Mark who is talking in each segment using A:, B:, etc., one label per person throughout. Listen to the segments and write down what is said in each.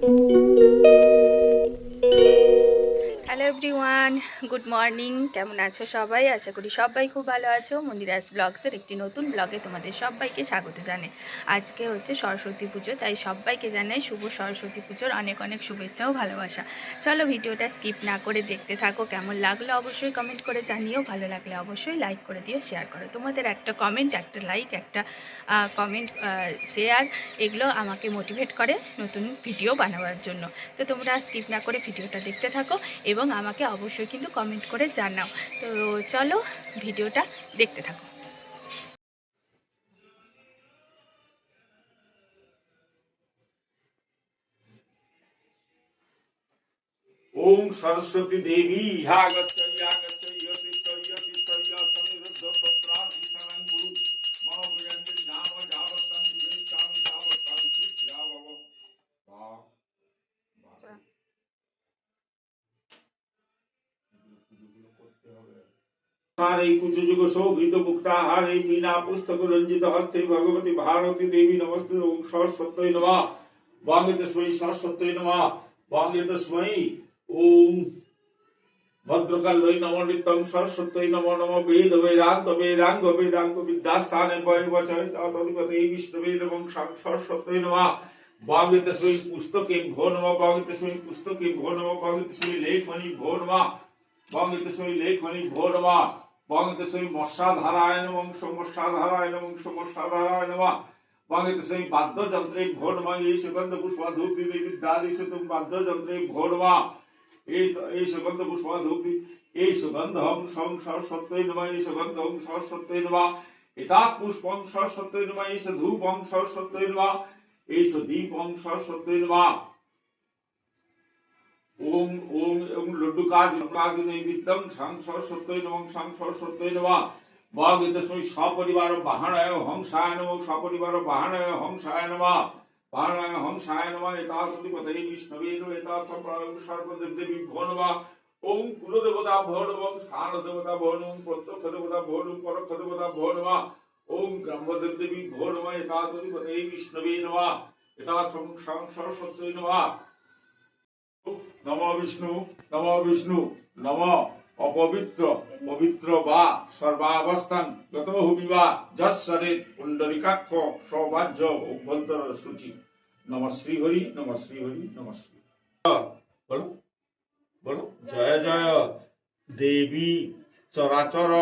A: Música everyone good morning কেমন আছো সবাই? আশা করি সবাই খুব ভালো আছো। মন্দিরাস ব্লগসের একটি নতুন ব্লগে তোমাদের সবাইকে স্বাগত জানাই। আজকে হচ্ছে সরস্বতী পুজো, তাই সবাইকে জানাই শুভ সরস্বতী পুজোর অনেক অনেক শুভেচ্ছা ও ভালোবাসা। চলো ভিডিওটা স্কিপ না করে দেখতে থাকো, কেমন লাগল অবশ্যই কমেন্ট করে জানিও, ভালো লাগলে অবশ্যই লাইক করে দিও শেয়ার করো। তোমাদের একটা কমেন্ট একটা লাইক একটা কমেন্ট শেয়ার এগুলো আমাকে মোটিভেট করে নতুন ভিডিও বানাবার জন্য। তো তোমরা স্কিপ না করে ভিডিওটা দেখতে থাকো এবং আমাকে অবশ্যই কিন্তু কমেন্ট করে জানাও। তো চলো ভিডিওটা দেখতে থাকো।
B: ওম সরস্বতী দেবী, ইহা सारे कुचुजुग शोभित मुक्ताहारे मीना पुस्तक रंजित हस्ते भगवती भारती देवी नमस्ते ओम सरस्वत्यै नमः। वांगे तस्मै सरस्वत्यै नमः। वांगे तस्मै ओम भद्रकालै नमः नित्यं सरस्वत्यै नमः नमः। वेद वेदांत वेदांग वेदांग विद्यास्थाने वयवचय तत्पते विष्णुवे नमः। सरस्वत्यै नमः वांगे तस्मै पुस्तके भो नमः। वांगे तस्मै पुस्तके भो नमः। वांगे तस्मै लेखमणि भो नमः। वांगे तस्मै लेखमणि भो नमः। লেখনি ভো নম সমস্যাধারায় নমঃ সমস্যাধারায় নমঃ। বাঙ্গে তস্मै বাদ্যযন্ত্রে এই সুগন্ধ পুষ্প ধূপ বিদ্যাদি সুতম বাদ্যযন্ত্রে নম এই এই সুগন্ধ পুষ্প ধূপ এই সুগন্ধম সং সরস্বত্যই নমঃ, এই সুগন্ধম সরস্বত্যই নমঃ। এতাৎ পুষ্পং সরস্বত্যই নমঃ, এই ধূপং সরস্বত্যই নমঃ। এই দীপং সরস্বত্যই নমঃ। ওম ওম ওম লড্ডুকাদি নৈবিদ্যং সাং সরস্বত্যই নমঃ সাং সরস্বত্যই নমঃ মহাগীতস্মৈ সপরিবার বাহনায় হংসায় নমঃ সপরিবার বাহনায় হংসায় নমঃ বাহনায় হংসায় নমঃ এতাৎ সুধিপতে বিষ্ণবে নমঃ এতাৎ সম্প্রদায় সর্বদেবদেবী ভো নমঃ ওম কুলদেবতা ভো স্থান দেবতা ভো প্রত্যক্ষ দেবতা ভো নমঃ দেবতা ভো সুধিপতে বিষ্ণবে সং সরস্বত্যই নম বিষ্ণু নম বিষ্ণু, নম। অপবিত্র, পবিত্র বা সর্বাবস্থান। গত হবিবা যশ্বরে পুণ্ডরিকাক্ষ সৌভাজ্য অভ্যন্তর সূচি। নম শ্রী হরি, নম শ্রী হরি, নম শ্রী। বলো বলো। জয় জয়। দেবী, চরাচর,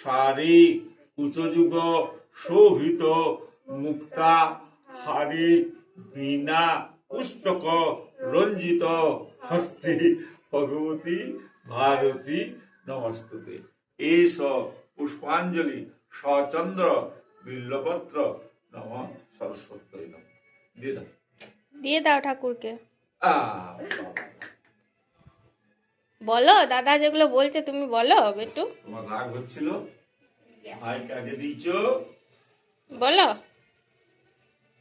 B: সারি উচ্চযুগ শোভিত, মুক্তা, হারি, বীণা পুস্তক রঞ্জিত হস্তি ভগবতী ভারতী নমস্তুতে। এস পুষ্পাঞ্জলি সচন্দ্র বিল্লপত্র নম সরস্বতী নম। দিয়ে দাও।
A: দিয়ে দাও ঠাকুরকে।
B: আহ,
A: বলো দাদা যেগুলো বলছে তুমি বলো একটু
B: তোমার রাগ হচ্ছিল? ভাইকে আগে দিয়েছ?
A: বলো।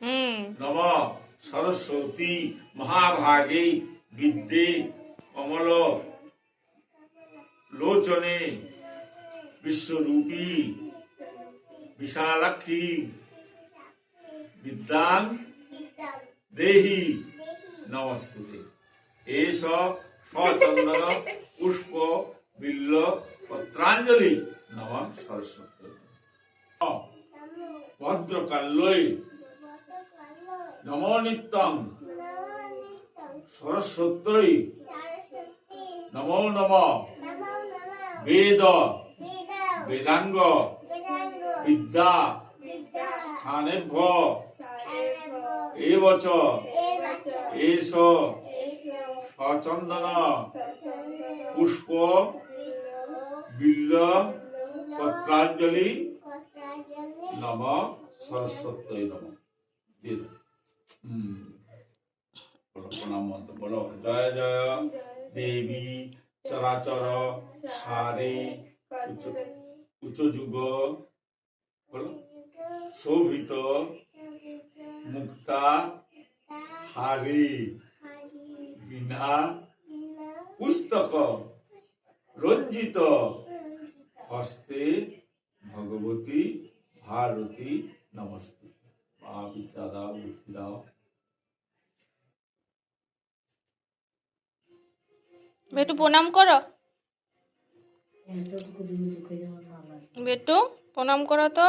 A: হুম।
B: নম। সরস্বতী মহাভাগে বিদ্যে কমল লোচনে বিশ্বরূপী বিশালাক্ষী বিদ্যাং দেহি নমস্তুতে। এস সচন্দন পুষ্প বিল্ল পত্রাঞ্জলি নম সরস্বতী। ভদ্রকাল্যই নম নিত্যং সরস্বত্যই নমো নম। বেদ। বেদাঙ্গ। বিদ্যা। স্থানেভ্য। এবচ। এস সচন্দন পুষ্প। বিল্ল। পত্রাঞ্জলি। নম। সরস্বত্যই নম। বলো প্রণাম বলো জয় জয় দেবী চরাচর সারে উচ্চ যুগ বলো শোভিত মুক্তা হারি বিনা পুস্তক রঞ্জিত হস্তে ভগবতী ভারতী নমস্তে বিদ্যা দাও বুদ্ধি দাও।
A: বেটু প্রণাম করো। বেটু প্রণাম করো তো।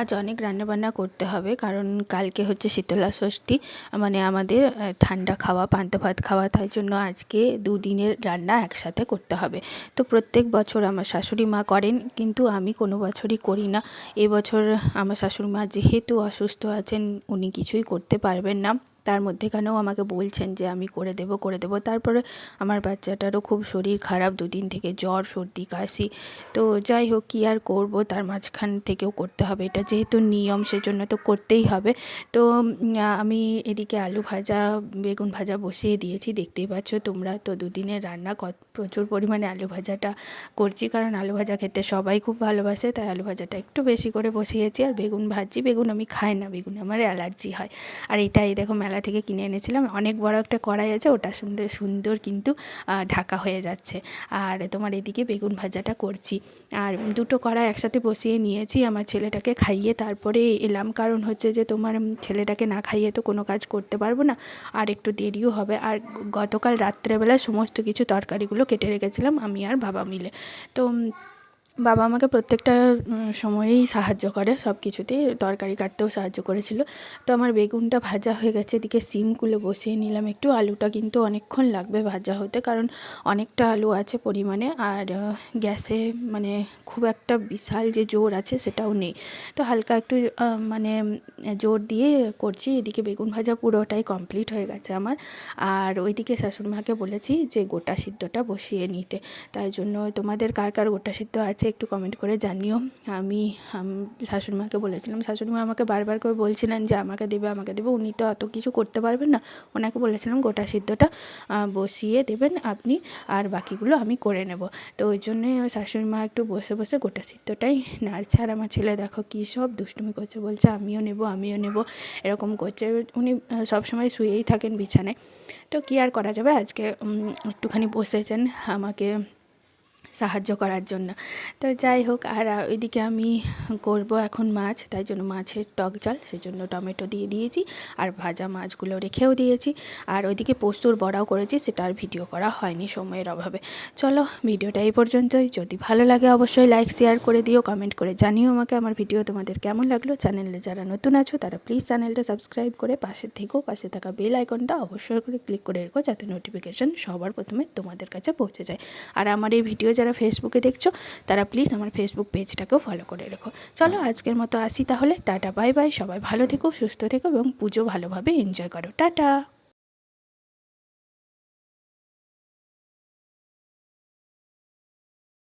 A: আজ অনেক রান্নাবান্না করতে হবে, কারণ কালকে হচ্ছে শীতলা ষষ্ঠী মানে আমাদের ঠান্ডা খাওয়া, পান্তা ভাত খাওয়া, তাই জন্য আজকে দুদিনের রান্না একসাথে করতে হবে। তো প্রত্যেক বছর আমার শাশুড়ি মা করেন, কিন্তু আমি কোনো বছরই করি না। এবছর আমার শাশুড়ি মা যেহেতু অসুস্থ আছেন, উনি কিছুই করতে পারবেন না। তার মধ্যেখানেও আমাকে বলছেন যে আমি করে দেব করে দেব। তারপরে আমার বাচ্চাটারও খুব শরীর খারাপ, দুদিন থেকে জ্বর, সর্দি, কাশি। তো যাই হোক, কী আর করব? তার মাঝখান থেকেও করতে হবে। এটা যেহেতু নিয়ম, সেজন্য তো করতেই হবে। তো আমি এদিকে আলু ভাজা, বেগুন ভাজা বসিয়ে দিয়েছি। দেখতেই পাচ্ছ তোমরা তো দুদিনের রান্না কত প্রচুর পরিমাণে আলু ভাজাটা করছি। কারণ আলু ভাজা খেতে সবাই খুব ভালোবাসে, তাই আলু ভাজাটা একটু বেশি করে বসিয়েছি। আর বেগুন ভাজি বেগুন আমি খাই না। বেগুন আমার অ্যালার্জি হয়। আর এটাই, দেখো, মেলা থেকে কিনে এনেছিলাম। অনেক বড় একটা কড়াই আছে, ওটা সুন্দর সুন্দর কিন্তু ঢাকা হয়ে যাচ্ছে। আর তোমার এদিকে বেগুন ভাজাটা করছি। আর দুটো কড়াই একসাথে বসিয়ে নিয়েছি আমার ছেলেটাকে খাইয়ে। তারপরে এলাম কারণ হচ্ছে যে, তোমার ছেলেটাকে না খাইয়ে তো কোনো কাজ করতে পারব না। আর একটু দেরিও হবে। আর গতকাল রাত্রেবেলা সমস্ত কিছু তরকারিগুলো কেটে রেখেছিলাম আমি আর বাবা মিলে। তো বাবা আমাকে প্রত্যেকটা সময়েই সাহায্য করে সব কিছুতেই তরকারি কাটতেও সাহায্য করেছিল। তো আমার বেগুনটা ভাজা হয়ে গেছে, এদিকে সিমগুলো বসিয়ে নিলাম। একটু আলুটা কিন্তু অনেকক্ষণ লাগবে ভাজা হতে, কারণ অনেকটা আলু আছে পরিমাণে, আর গ্যাসে মানে খুব একটা বিশাল যে জোর আছে সেটাও নেই। তো হালকা একটু মানে জোর দিয়ে করছি, এদিকে বেগুন ভাজা পুরোটাই কমপ্লিট হয়ে গেছে আমার। আর ওইদিকে শাশুড়িমাকে বলেছি যে গোটা সিদ্ধটা বসিয়ে নিতে। তাই জন্য তোমাদের কার কার গোটা সিদ্ধ আছে একটু কমেন্ট করে জানিও। আমি শাশুড়িমাকে বলেছিলাম, শাশুড়িমা আমাকে বারবার করে বলছিলেন যে আমাকে দেবে আমাকে দেবে, উনি তো অত কিছু করতে পারবেন না। ওনাকে বলেছিলাম গোটা সিদ্ধটা বসিয়ে দেবেন আপনি, আর বাকিগুলো আমি করে নেব। তো ওই জন্যই আমার একটু বসে বসে গোটা সিদ্ধটাই নাড়ছে। আর আমার ছেলে দেখো কী সব দুষ্টুমি করছে, বলছে আমিও নেব আমিও নেব, এরকম করছে। উনি সবসময় শুয়েই থাকেন বিছানায়। তো কী আর করা যাবে? আজকে একটুখানি বসেছেন, আমাকে সাহায্য করার জন্য। তো যাই হোক, আর ওইদিকে আমি করব এখন মাছ, তাই জন্য মাছের টক জাল, সেজন্য টমেটো দিয়ে দিয়েছি, আর ভাজা মাছগুলো রেখেও দিয়েছি। আর ওইদিকে পোস্তর বড়াও করেছি, সেটা আর ভিডিও করা হয়নি সময়ের অভাবে। চলো, ভিডিওটা এই পর্যন্তই। যদি ভালো লাগে অবশ্যই লাইক, শেয়ার করে দিও, কমেন্ট করে জানিও আমাকে আমার ভিডিও তোমাদের কেমন লাগল। চ্যানেলে যারা নতুন আছো, তারা প্লিজ চ্যানেলটা সাবস্ক্রাইব করে পাশে থেকেও পাশে থাকা বেল আইকনটা অবশ্যই করে ক্লিক করে রেখো, যাতে নোটিফিকেশন সবার প্রথমে তোমাদের কাছে পৌঁছে যায়। আর আমার এই ভিডিও যারা ফেসবুকে দেখছ, তারা প্লিজ আমার ফেসবুক পেজটাকেও ফলো করে রেখো। চলো আজকের মতো আসি তাহলে। টাটা বাই বাই সবাই ভালো থেকো, সুস্থ থেকো এবং পুজো ভালোভাবে এনজয় করো। টাটা।